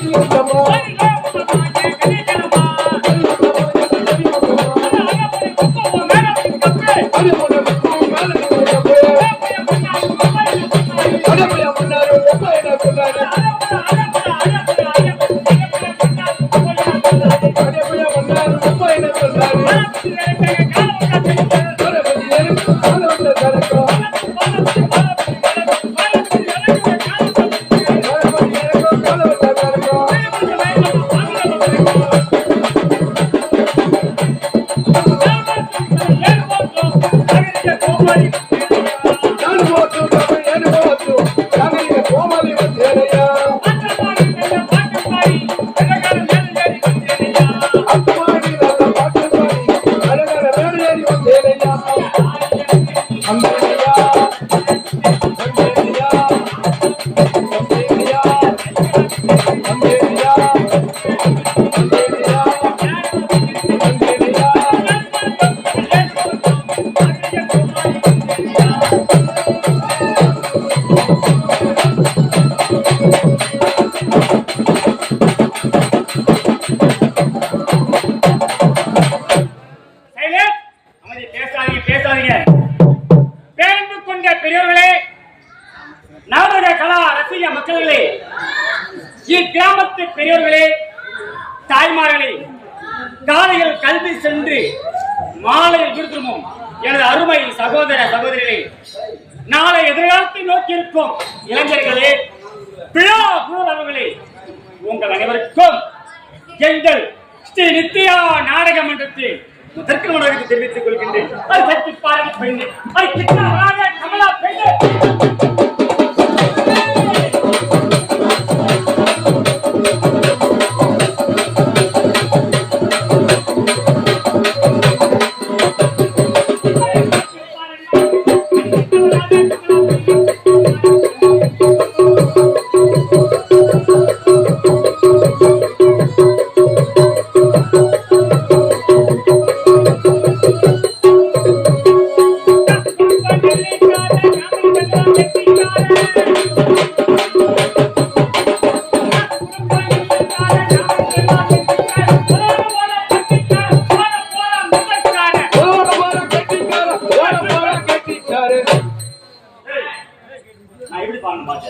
Come on. Thank you. உங்கள் அனைவருக்கும் எங்கள் ஸ்ரீ நித்யா நாடக மன்றத்தில் தெற்கு உணவுக்கு தெரிவித்துக் கொள்கின்றேன். அது சக்தி பாரதி பெண்ணு. அது கிருஷ்ணராக கமலா பெண்ணு.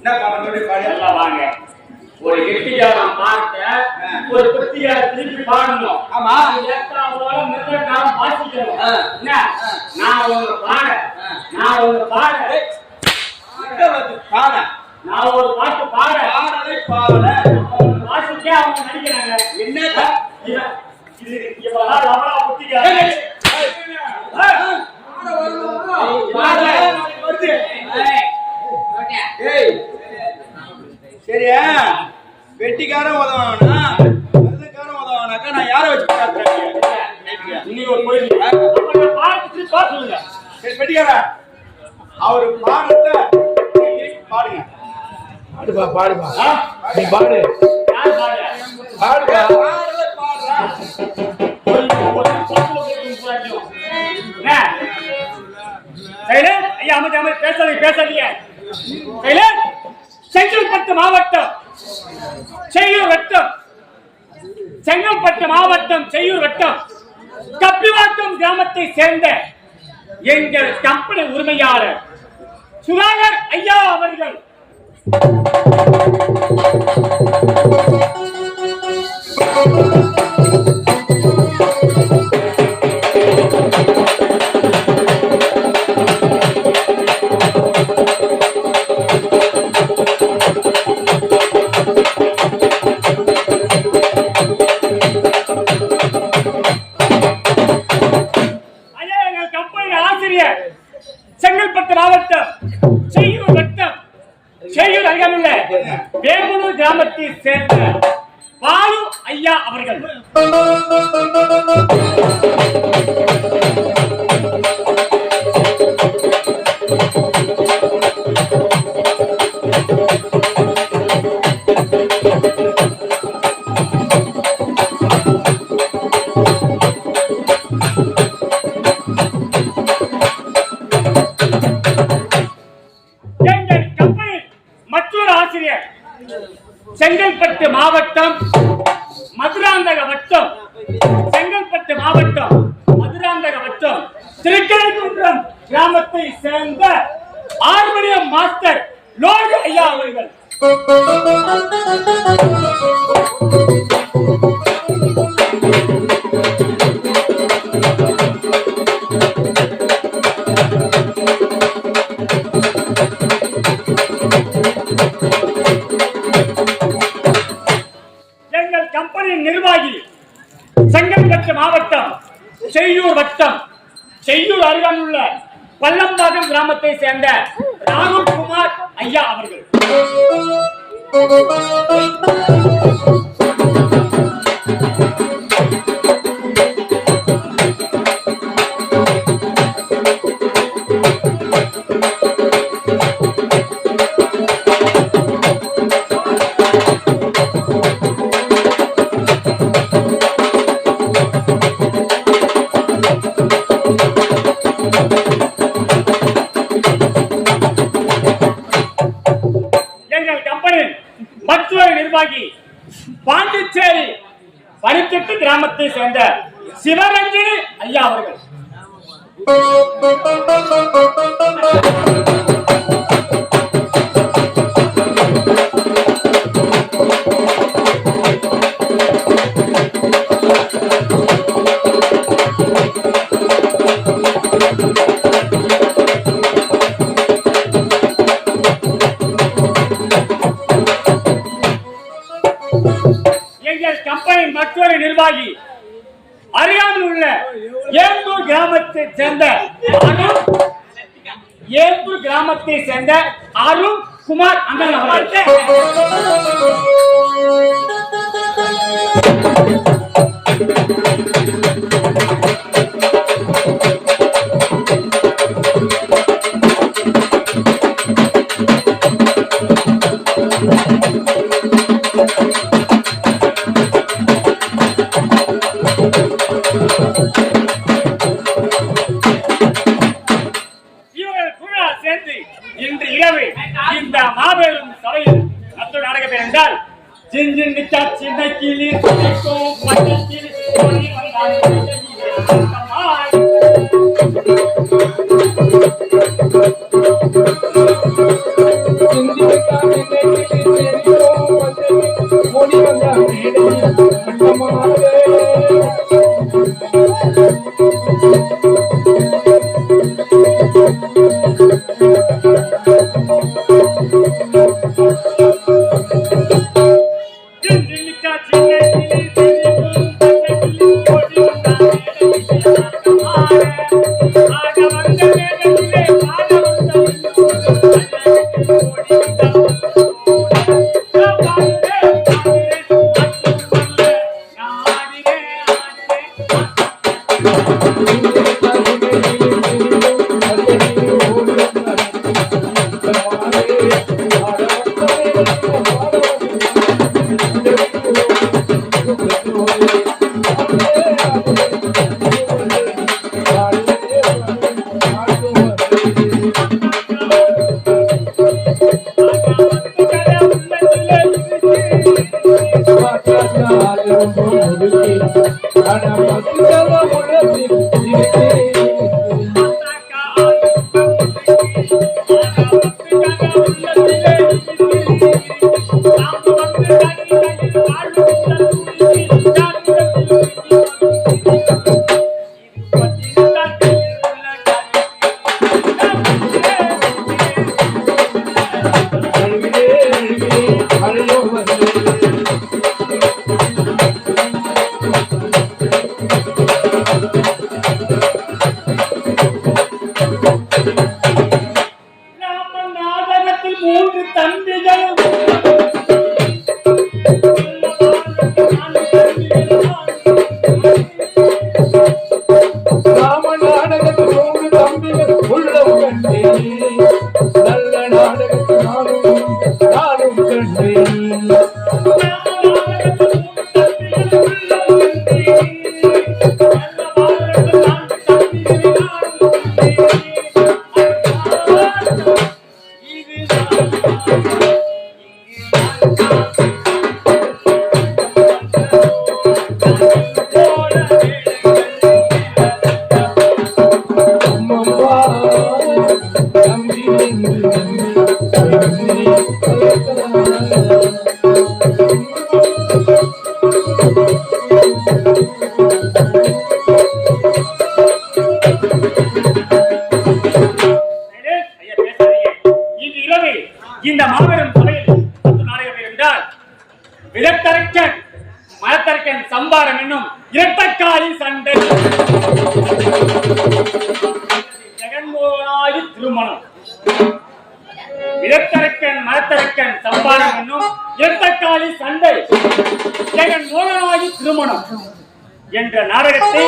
என்ன பாட்டு பாடி? வாங்க. ஒரு கெட்டியாரம் பார்க்க ஒரு குத்தியார திருப்பி பாடணும். ஆமா. நான் வாசிக்கிறேன் நான் ஒரு பாட நான் ஒரு பாட பாட. நான் ஒரு பாட்டு பாட. பாடலை பாட. வாசிக்க அவங்க நடிக்கிறாங்க. என்ன? இவெல்லாம் லவலா குத்திக்காரன் வெட்டிக்காரன் உதவானா. அதுக்காரன் உதவானாக்கா நான் யாரை வச்சு நீ ஒரு கோயில் சரி வெட்டிக்காரா? அவரு பாடத்தை பாடுங்க. பாடுப்பா பாடுப்பா. நீ பாடு. பாடுப்பா. ஐயா அமைச்சர் பேசாதீங்க பேசாதீங்க. செங்கல்பட்டு மாவட்டம். செய்யூர் வட்டம். செங்கல்பட்டு மாவட்டம் செய்யூர் வட்டம். கப்பிவாக்கம் கிராமத்தை சேர்ந்த எங்கள் கம்பெனி உரிமையாளர் சுதாகர் ஐயா அவர்கள். அருகாமையுள்ள கிராமத்தை சேர்ந்த பாலு ஐயா அவர்கள். கிராமத்தை சேர்ந்த ராகுல் குமார் ஐயா அவர்கள். மற்றொரு நிர்வாகி பாண்டிச்சேரி பனித்திட்டு கிராமத்தை சேர்ந்த சிவரஞ்சனி ஐயா அவர்கள். மற்றொரு நிர்வாகி. அறியாமல் உள்ள ஏம்பூர் கிராமத்தை சேர்ந்த அருண் ஏம்பூர் கிராமத்தை சேர்ந்த அருண் குமார் அண்ணன் அவர்கள். చిన్నకిలి కొలికో పట్టికిలి కొని వందాలి కమాయ్ జిందగీ కా మేనే కిలి తేరీ కో పట్టికిలి కొని వందాలి కమాయ్ ಜೀವಿತೇ நானும் கண்டேன் Thank you. என்ற நாடகத்தை